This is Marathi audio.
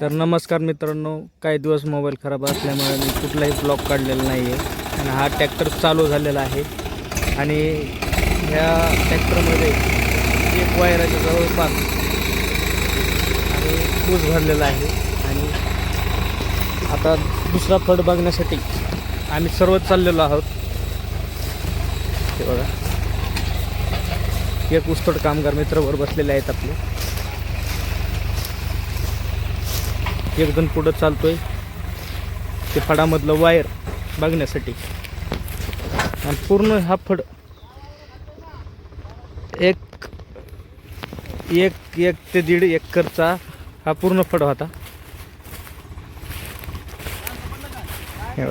तर नमस्कार मित्रांनो काही दिवस मोबाईल खराब असल्यामुळे मी कुठलाही ब्लॉक काढलेला नाही आहे आणि हा ट्रॅक्टर चालू झालेला आहे. आणि ह्या ट्रॅक्टरमध्ये एक वायराच्या जवळपास आणि ऊस भरलेला आहे. आणि आता दुसरा फड बघण्यासाठी आम्ही सर्वच चाललेलो आहोत. ते बघा. एक ऊसतोड कामगार मित्रवर बसलेले आहेत आपले. एकजण पुढं पुढं चालतोय. ते फडामधलं वायर बघण्यासाठी. आणि पूर्ण हा फड एक एक एक ते दीड एकरचा हा पूर्ण फड होता. हे